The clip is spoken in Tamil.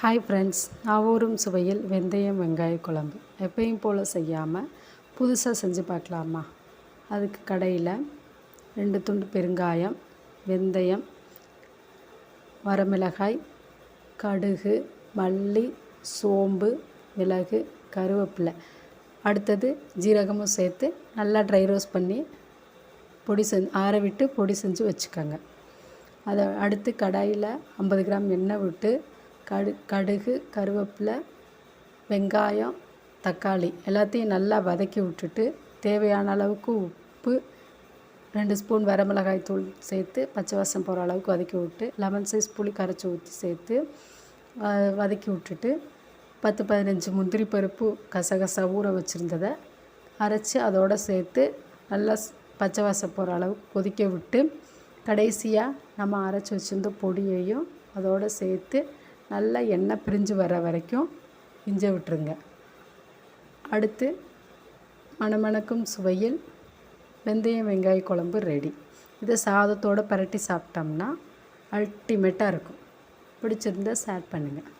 ஹாய் ஃப்ரெண்ட்ஸ் நாவூரும் சுவையில் வெந்தயம் வெங்காய குழம்பு. எப்பயும் போல் செய்யாமல் புதுசாக செஞ்சு பார்க்கலாமா? அதுக்கு கடையில் ரெண்டு துண்டு பெருங்காயம் வெந்தயம் வரமிளகாய் கடுகு மல்லி சோம்பு மிளகு கருவேப்பிலை. அடுத்தது ஜீரகமும் சேர்த்து நல்லா ட்ரை ரோஸ்ட் பண்ணி பொடி செஞ்சு ஆற விட்டு பொடி செஞ்சு வச்சுக்கோங்க. அதை அடுத்து கடாயில் ஐம்பது கிராம் எண்ணெய் விட்டு கடு கடுகு கருவேப்பிலை வெங்காயம் தக்காளி எல்லாத்தையும் நல்லா வதக்கி விட்டுட்டு தேவையான அளவுக்கு உப்பு ரெண்டு ஸ்பூன் வரமிளகாய் தூள் சேர்த்து பச்சை வாசம் போகிற அளவுக்கு வதக்கி விட்டு லெமன் சைஸ் புளி கரைச்சி ஊற்றி சேர்த்து வதக்கி விட்டுட்டு பத்து பதினஞ்சு முந்திரி பருப்பு கசகசா ஊற வச்சுருந்ததை அரைச்சி அதோடு சேர்த்து நல்லா பச்சை வாசம் போகிற அளவுக்கு கொதிக்க விட்டு கடைசியாக நம்ம அரைச்சி வச்சுருந்த பொடியையும் அதோடு சேர்த்து நல்லா எண்ணெய் பிரிஞ்சு வர வரைக்கும் இஞ்ச விட்டுருங்க. அடுத்து மணமணக்கும் சுவையில் வெந்தயம் வெங்காய குழம்பு ரெடி இதை சாதத்தோடு பரட்டி சாப்பிட்டோம்னா அல்டிமேட்டாக இருக்கும். பிடிச்சிருந்தா ஷேர் பண்ணுங்கள்